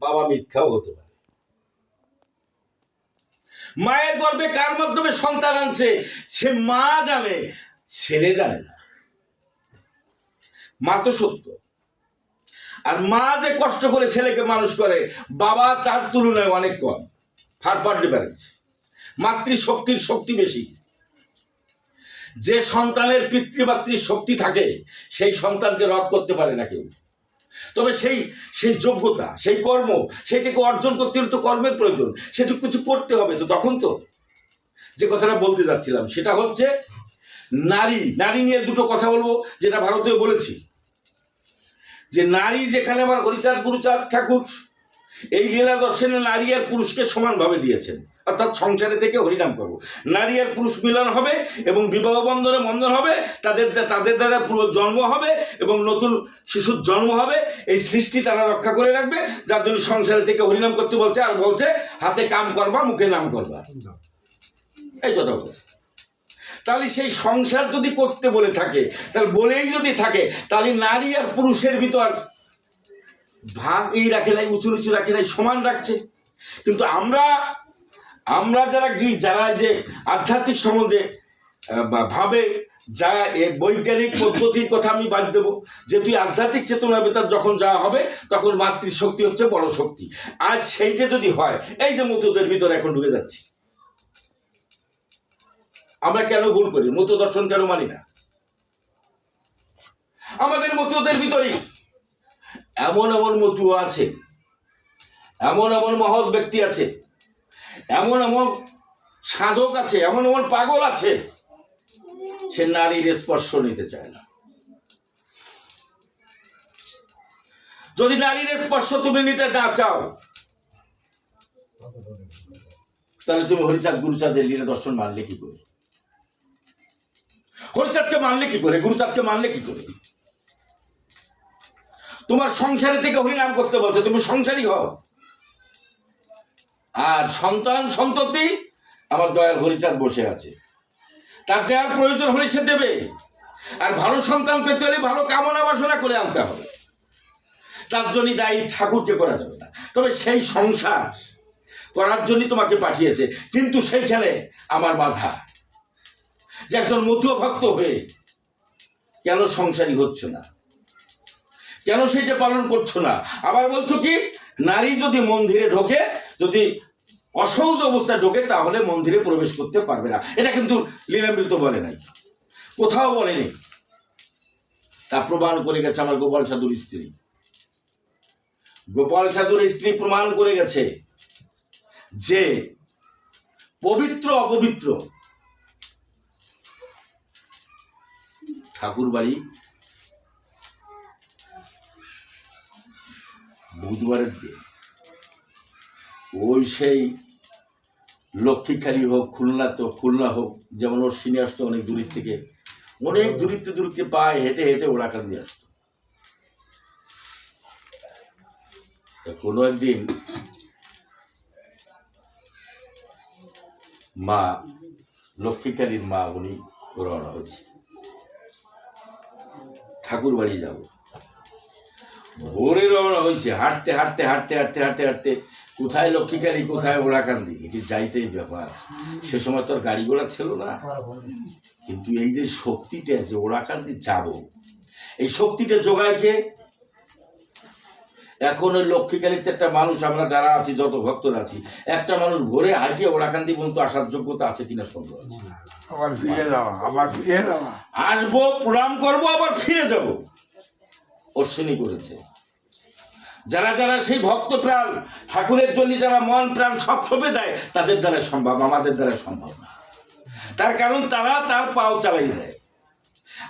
বাবা মিথ্যাও হতে পারে। মায়ের গর্ভে কার মাধ্যমে সন্তান আনছে, সে মা জানে, ছেলে জানে না। মা তো সত্য। আর মা যে কষ্ট করে ছেলেকে মানুষ করে, বাবা তার তুলনায় অনেক কম ফার ডিফারেন্স মাতৃশক্তির শক্তি বেশি। যে সন্তানের পিতৃমাতৃর শক্তি থাকে, সেই সন্তানকে রদ করতে পারে না কেউ। তবে সেই সেই যোগ্যতা, সেই কর্ম সেটিকে অর্জন করতে হলে তো কর্মের প্রয়োজন সেটুকু কিছু করতে হবে তো তখন তো। যে কথাটা বলতে যাচ্ছিলাম, সেটা হচ্ছে নারী নারী নিয়ে দুটো কথা বলব, যেটা ভারতীয় বলেছি। যে নারী যেখানে আমার হরিচাঁদ, গুরুচাঁদ ঠাকুর, এই লীলা দর্শনে নারী আর পুরুষকে সমানভাবে দিয়েছেন। অর্থাৎ সংসারে থেকে হরিনাম করব। নারী আর পুরুষ মিলন হবে এবং বিবাহ বন্ধনে বন্ধন হবে, তাদের তাদের দ্বারা পুরো জন্ম হবে এবং নতুন শিশুর জন্ম হবে। এই সৃষ্টি তারা রক্ষা করে রাখবে, যার জন্য সংসারে থেকে হরিনাম করতে বলছে আর বলছে, হাতে কাম করবা, মুখে নাম করবা। এই কথা বলছে। তাহলে সেই সংসার যদি করতে বলে থাকে, তাহলে বলেই যদি থাকে, তাহলে নারী আর পুরুষের ভিতর ভাগ এই রাখে নাই, উঁচু নিচু রাখে নাই, সমান রাখছে। কিন্তু আমরা আমরা যারা যারা যে আধ্যাত্মিক সম্বন্ধে ভাবে, যা বৈজ্ঞানিক পদ্ধতির কথা আমি বাদ দেবো, যে তুই আধ্যাত্মিক চেতনার ভেতর যখন যাওয়া হবে, তখন মাতৃশক্তি হচ্ছে বড় শক্তি। আজ সেইটা যদি হয়, এই যে মতদের ভিতরে এখন ঢুকে যাচ্ছি। আমরা কেন ভুল করি? মত দর্শন কেন মানি না? আমাদের মতদের ভিতরেই এমন এমন মতুয়া আছে, এমন এমন মহৎ ব্যক্তি আছে এমন এমন সাধক আছে, এমন এমন পাগল আছে, সে নারীর স্পর্শ নিতে চায় না। যদি নারীর স্পর্শ তুমি নিতে না চাও, তাহলে তুমি হরিচাঁদ গুরুচাঁদের লীলা দর্শন মানলে কি করে? হরিচাঁদকে মানলে কি করে? গুরুচাঁদকে মানলে কি করে? তোমার সংসারে থেকে হরিনাম করতে বলছে, তুমি সংসারই হও। আর সন্তান সন্ততি আমার দয়াল হরিচাঁদ বসে আছে। তার দেওয়ার প্রয়োজন হলে সে দেবে। আর ভালো সন্তান পেতে হলে ভালো কামনা বাসনা করে আনতে হবে। তার জন্য দায়ী ঠাকুরকে করা যাবে না। তবে সেই সংসার করার জন্য তোমাকে পাঠিয়েছে। কিন্তু সেইখানে আমার বাধা। যে একজন মতুয় ভক্ত হয়ে কেন সংসারী হচ্ছে না? কেন সেটা পালন করছ না? আবার বলছো কি, নারী যদি মন্দিরে ঢোকে যদি অসহজ অবস্থায় ঢোকে, তাহলে মন্দিরে প্রবেশ করতে পারবে না। এটা কিন্তু লীলামৃত বলে নাই। কোথাও বলেনি। তা প্রমাণ করে গেছে আমার গোপাল সাধুর স্ত্রী। গোপাল সাধুর স্ত্রী প্রমাণ করে গেছে যে পবিত্র, অপবিত্র ঠাকুর বাড়ি বুধবারের দিন। ওই সেই লক্ষ্মীখালি হোক, খুলনা তো, খুলনা হোক, যেমন ওর সিনে আসতো অনেক দূরের থেকে, অনেক দূরিত্বে দূরিত্বে পায়ে হেঁটে হেঁটে ওড়াকান দিয়ে আসতো। কোনো একদিন মা লক্ষ্মীকালীর মা উনি রওনা হয়েছে। ঠাকুর বাড়ি যাব। ভোরে রওনা হয়েছে, হাঁটতে হাঁটতে হাঁটতে হাঁটতে হাঁটতে হাঁটতে কোথায় লক্ষ্মীকালী কোথায় ওড়াকান্দি এটি যাইতেই ব্যাপার। সে সময় তোর গাড়ি ঘোড়া ছিল না। কিন্তু এই যে শক্তিটা যে ওড়াকান্দি যাব এই শক্তিটা যোগায় কে? এখন ওই লক্ষ্মীকালীতে একটা মানুষ আমরা যারা আছি যত ভক্তরা আছি একটা মানুষ ভোরে হাঁটিয়ে ওড়াকান্দি পর্যন্ত আসার যোগ্যতা আছে কিনা সন্দেহ আছে? আবার ফিরে যাওয়া আবার ফিরে যাওয়া। আসব প্রণাম করব আবার ফিরে যাব। অশ্বিনী করেছে। যারা যারা সেই ভক্ত প্রাণ ঠাকুরের জন্য যারা মন প্রাণ সব সবে দেয়, তাদের দ্বারা সম্ভব, আমাদের দ্বারা সম্ভব না। তার কারণ তারা তার পাও চালাই দেয়।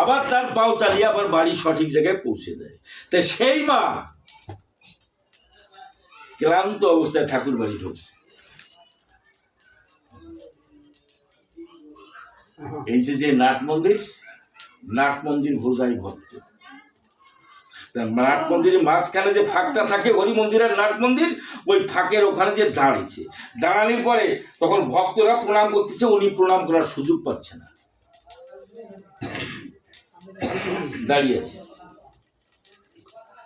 আবার তার পাও চালিয়ে আবার বাড়ি সঠিক জায়গায় পৌঁছে দেয়। তাই সেই মা ক্লান্ত অবস্থায় ঠাকুর বাড়ি ঢুকছে। এই যে যে নাট মন্দির নাট মন্দির ভোজাই ভক্ত। নাট মন্দিরের মাঝখানে যে ফাঁকটা থাকে, হরি মন্দির আর নাট মন্দির, ওই ফাঁকের ওখানে যে দাঁড়িয়েছে। দাঁড়ানোর পরে তখন ভক্তরা প্রণাম করতেছে, উনি প্রণাম করার সুযোগ পাচ্ছে না। দাঁড়িয়েছে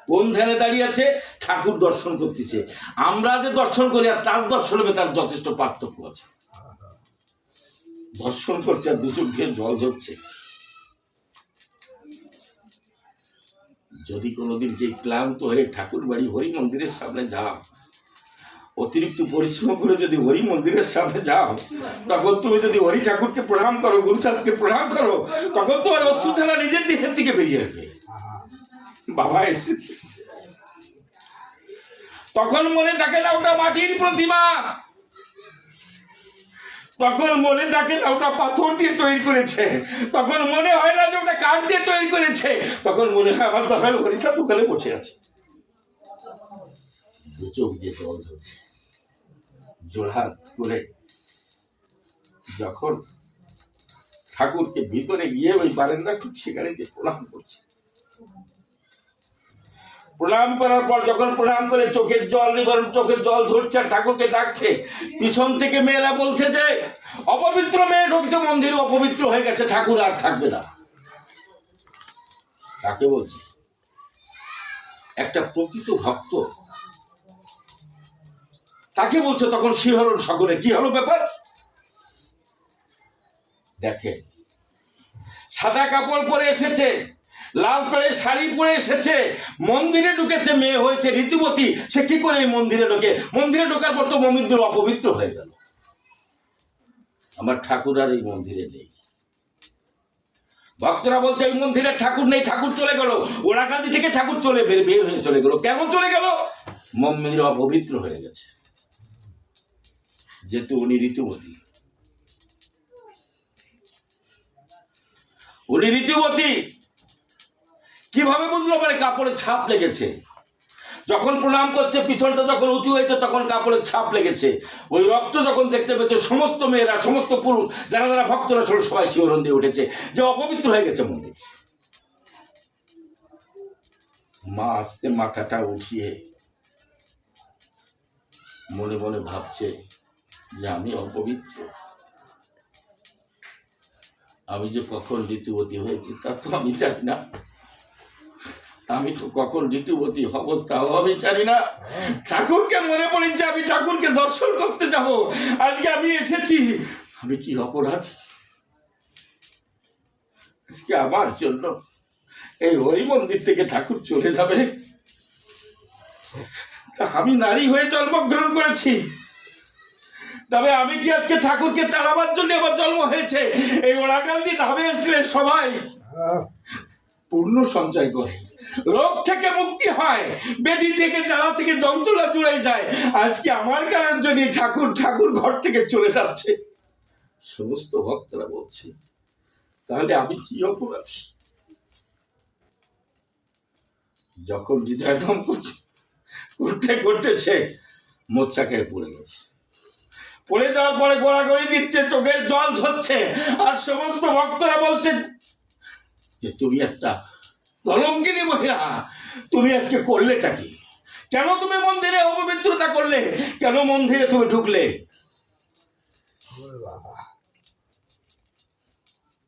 কোন ধ্যানে দাঁড়িয়ে আছে? ঠাকুর দর্শন করতেছে। আমরা যে দর্শন করি, আর তার দর্শন হবে, তার যথেষ্ট পার্থক্য আছে। দর্শন করছে, আর দু চোখ দিয়ে জল ঝরছে। যদি কোনোদিন যে ক্লান্ত হয়ে ঠাকুর বাড়ি হরি মন্দিরের সামনে যাও, অতিরিক্ত পরিশ্রম করে যদি হরি মন্দিরের সামনে যাও, তখন তুমি যদি হরি ঠাকুরকে প্রণাম করো গুরুচাঁদকে প্রণাম করো, তখন তোমার অচ্ছুতারা নিজের দেহের থেকে বেরিয়ে আসবে। বাবা এসেছে। তখন মনে থাকে না ওটা মাটির প্রতিমা। তখন মনে থাকে না ওটা পাথর দিয়ে তৈরি করেছে। তখন মনে হয় না যে ওটা কাঠ দিয়ে তৈরি করেছে। তখন মনে হয় আমার দোকান হরিচাঁদ দোকানে বসে আছে। চোখ দিয়ে জল ঝরছে। জোড়হাত করে যখন ঠাকুরকে ভিতরে গিয়ে ওই বারেন্দা খুব সেখানে গিয়ে প্রণাম করছে। প্রণাম করার পর যখন প্রণাম করে চোখের জল নিবারণ চোখের জল ঝরছে আর ঠাকুরকে ডাকছে, পিছন থেকে মেয়েরা বলছে যে, অপবিত্র মেয়ে ঢুকছে মন্দির, অপবিত্র হয়ে গেছে, ঠাকুর আর থাকবে না। তাকে বলছে, একটা প্রকৃত ভক্ত। তাকে বলছে তখন শিহরণ সকলে, কি হলো ব্যাপার? দেখেন, সাদা কাপড় পরে এসেছে লাল পেড়ে শাড়ি পরে এসেছে। মন্দিরে ঢুকেছে, মেয়ে হয়েছে ঋতুবতী সে কি করে এই মন্দিরে ঢোকে? মন্দিরে ঢোকার পর তো মন্দির অপবিত্র হয়ে গেল। আমার ঠাকুর আর এই মন্দিরে নেই। ভক্তরা বলছে, এই মন্দিরে ঠাকুর নেই, ঠাকুর চলে গেল। ওরাকান্দি থেকে ঠাকুর চলে বের বের হয়ে চলে গেল। কেমন চলে গেল? মন্দির অপবিত্র হয়ে গেছে। যেহেতু উনি ঋতুবতী উনি ঋতুবতী কীভাবে বুঝলো মানে কাপড়ে ছাপ লেগেছে? যখন প্রণাম করছে, পিছনটা যখন উঁচু হয়েছে, তখন কাপড়ের ছাপ লেগেছে। ওই রক্ত যখন দেখতে পেয়েছে, সমস্ত মেয়েরা, সমস্ত পুরুষ, যারা যারা ভক্তরা ছিল সবাই শিহরণ দিয়ে উঠেছে। যে অপবিত্র হয়ে গেছে মন্দির মা আস্তে মাথাটা উঠিয়ে মনে মনে ভাবছে যে আমি অপবিত্র। আমি যে কখন ঋতুবতী হয়েছি তা তো আমি জানি না। আমি তো কখন ঋতুবতী হব তাও আমি জানি না। ঠাকুরকে মনে পড়েছে আমি ঠাকুরকে দর্শন করতে যাব। আজকে আমি এসেছি। আমি কি অপরাধ? আজকে আমার জন্য এই হরি মন্দির থেকে ঠাকুর চলে যাবে। তা আমি নারী হয়ে জন্মগ্রহণ করেছি। তবে আমি কি আজকে ঠাকুরকে তাড়াবার জন্য আমার জন্ম হয়েছে? এই ওরাকান্দি ধামে এসলে সবাই। পূর্ণ সঞ্চয় করে। রোগ থেকে মুক্তি হয়, বেদি থেকে জ্বালা থেকে যন্ত্রণা চলে যায়। আজকে আমার কারণ জন্য ঠাকুর ঠাকুর ঘর থেকে চলে যাচ্ছে। সমস্ত ভক্তরা বলছে, তাহলে আমি কি অপরাধী? যখন হৃদয় কম করছে, করতে করতে সে মোচ্ছা খেয়ে পড়ে গেছে। পড়ে যাওয়ার পরে গোড়াগড়ি দিচ্ছে, চোখের জল ঝরছে, আর সমস্ত ভক্তরা বলছে যে তুমি একটা কলঙ্কিনী মহিলা, তুমি আজকে করলেটা কি? কেন তুমি মন্দিরে অপবিত্রতা করলে? কেন মন্দিরে তুমি ঢুকলে?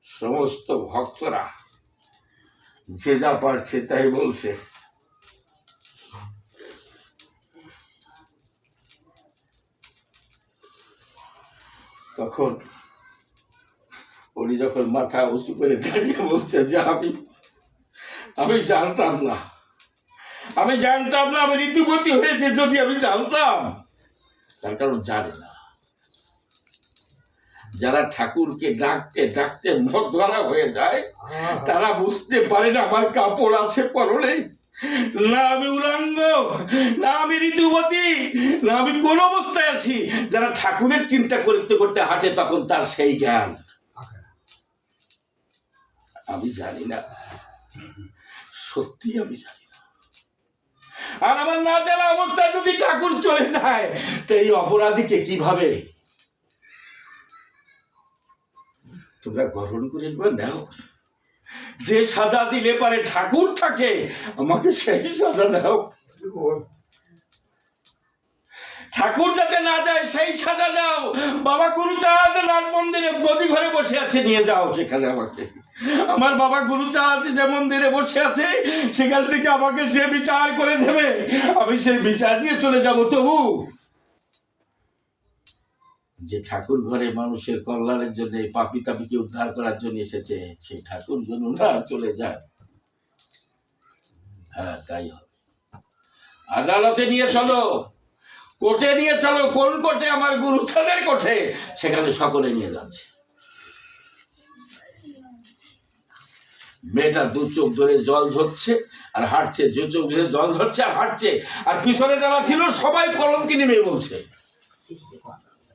সমস্ত ভক্তরা যে যা পারছে তাই বলছে। তখন উনি যখন মাথা উঁচু করে দাঁড়িয়ে বলছে যে আমি আমি জানতাম না। আমি জানতাম না আমি ঋতুবতী হয়েছে যদি আমি জানতাম। তার কারণ জানে না। যারা ঠাকুরকে ডাকতে ডাকতে মদওয়ালা হয়ে যায় তারা বুঝতে পারে না আমার কাপড় আছে পরনে। না আমি উলঙ্গ না আমি ঋতুবতী না আমি কোন অবস্থায় আছি। যারা ঠাকুরের চিন্তা করতে করতে হাঁটে তখন তার সেই জ্ঞান। আমি জানি না। সত্যি আমি জানি না। আর আমার না জানা অবস্থায় যদি ঠাকুর চলে যায়, তো এই অপরাধীকে কীভাবে? তোমরা গ্রহণ করে নেবে নাও। যে সাজা দিলে পারে ঠাকুর থাকে, আমাকে সেই সাজা দাও। ঠাকুর যাতে না যায়, সেই সাজা দাও। বাবা গুরু গুরুচাঁদ নাট মন্দিরে গদি ঘরে বসে আছে, নিয়ে যাও সেখানে আমাকে। আমার বাবা গুরু গুরুচাঁদ যে মন্দিরে বসে আছে, সেখান থেকে আমাকে যে বিচার করে দেবে, আমি সেই বিচার নিয়ে চলে যাব তবু। যে ঠাকুর ঘরে মানুষের কল্যাণের জন্য পাপি তাপিকে উদ্ধার করার জন্য এসেছে, সেই ঠাকুর যেন না চলে যায়। হ্যাঁ তাই হবে। আদালতে নিয়ে চলো। কোর্টে নিয়ে চলো, কোন কোর্টে আমার গুরুচাঁদের কোর্টে সেখানে সকলে নিয়ে যাচ্ছে। মেয়েটা দু চোখ ধরে জল ঝরছে আর হাঁটছে, দু চোখ ধরে জল ঝরছে আর হাঁটছে। আর পিছনে যারা ছিল, সবাই কলঙ্কিনী মেয়ে বলছে।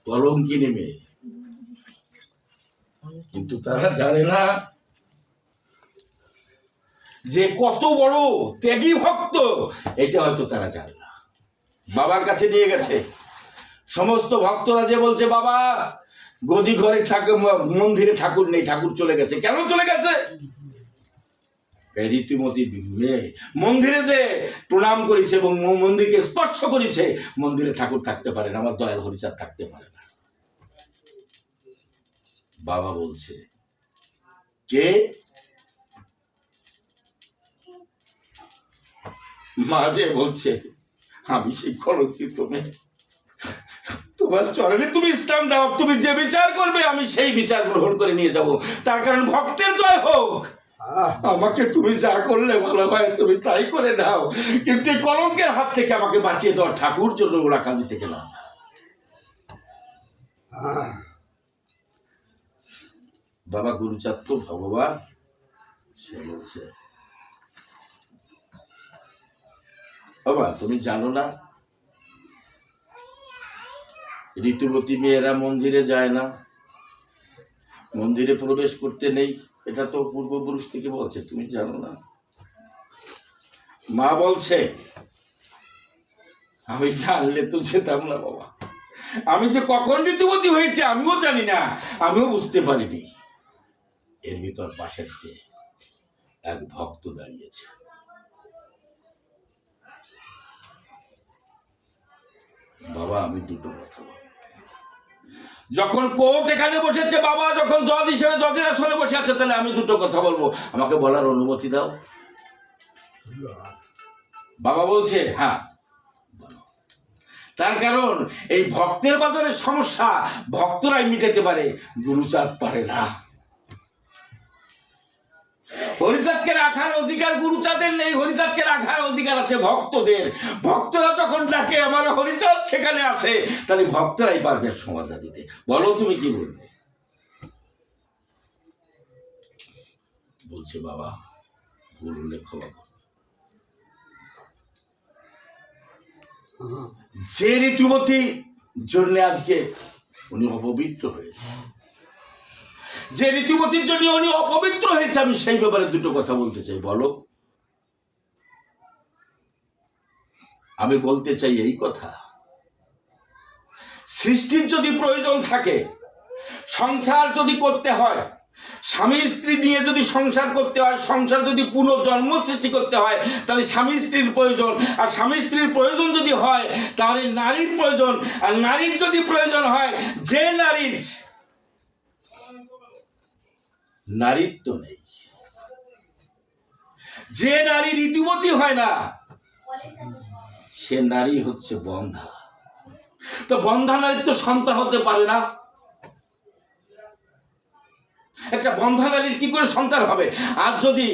কলঙ্কিনী মেয়ে। কিন্তু তারা জানে না যে কত বড় ত্যাগী ভক্ত, এটা হয়তো তারা জানে। বাবার কাছে নিয়ে গেছে। সমস্ত ভক্তরা যে বলছে, বাবা, গদি ঘরে ঠাকুর মন্দিরে ঠাকুর নেই, ঠাকুর চলে গেছে। কেন চলে গেছে? রীতিমতি মন্দিরে যে প্রণাম করেছে এবং মন্দিরকে স্পর্শ করেছে। মন্দিরে ঠাকুর থাকতে পারে না, আমার দয়াল হরিচাঁদ থাকতে পারে না। বাবা বলছে, কে? মা যে বলছে আমি সেই কলঙ্কিত মেয়ে। তোমার চরণে তুমি ইসলাম দাও তুমি যে বিচার করবে আমি সেই বিচার গ্রহণ করে নিয়ে যাব। তার কারণ ভক্তের জয় হোক। আমাকে তুমি যা করলে ভালো হয় তুমি তাই করে দাও। কিন্তু এই কলঙ্কের হাত থেকে আমাকে বাঁচিয়ে দাও ঠাকুর জন্য ওরা কাঁদি থেকে না। বাবা গুরুচাঁদ তো ভগবান সে বলছে বাবা তুমি জানো না? ঋতুবতী মেয়েরা মন্দিরে যায় না। মন্দিরে প্রবেশ করতে নেই, এটা তো পূর্বপুরুষ থেকে বলছে, তুমি জানো না। মা বলছে, আমি জানলে তো যেতাম না বাবা। আমি যে কখন ঋতুবতী হয়েছে আমিও জানি না, আমিও বুঝতে পারিনি। এর ভিতর পাশের এক ভক্ত দাঁড়িয়েছে। বাবা, আমি দুটো কথা বলব। যখন কোর্ট এখানে বসেছে, বাবা, যখন জজ হিসেবে জজের আসলে বসে আছে, তাহলে আমি দুটো কথা বলব। আমাকে বলার অনুমতি দাও। বাবা বলছে হ্যাঁ তার কারণ, এই ভক্তের বাজারের সমস্যা, ভক্তরাই মিটাতে পারে গুরুচাঁদ পারে না। হরিচাঁদকে রাখার অধিকার গুরুচাঁদের নেই, হরিচাঁদকে রাখার অধিকার আছে ভক্তদের। ভক্তরা যখন ডাকে, আমার হরিচাঁদ সেখানে আসে তাহলে ভক্তরাই পারবে সমাধা দিতে। বলো তুমি কি বলবে? বলছে, বাবা, ভুল হলে যে ঋতুমতি জন্য আজকে উনি অপবিত্র হয়েছে। যে ঋতুমতির জন্য উনি অপবিত্র হয়েছে, আমি সেই ব্যাপারে দুটো কথা বলতে চাই, বলো। আমি বলতে চাই এই কথা। সৃষ্টির যদি প্রয়োজন থাকে, সংসার যদি করতে হয়, স্বামী স্ত্রী নিয়ে যদি সংসার করতে হয়, সংসার যদি পুনর্জন্ম সৃষ্টি করতে হয়, তাহলে স্বামী স্ত্রীর প্রয়োজন। আর স্বামী স্ত্রীর প্রয়োজন যদি হয়, তাহলে নারীর প্রয়োজন। আর নারীর যদি প্রয়োজন হয়, যে নারীর নারীত্ব নেই। যে নারী ঋতুমতী হয় না, সে নারী হচ্ছে বন্ধা। তো বন্ধা নারীর তো সন্তান হতে পারে না। একটা বন্ধা নারীর কি করে সন্তান হবে? আর যদি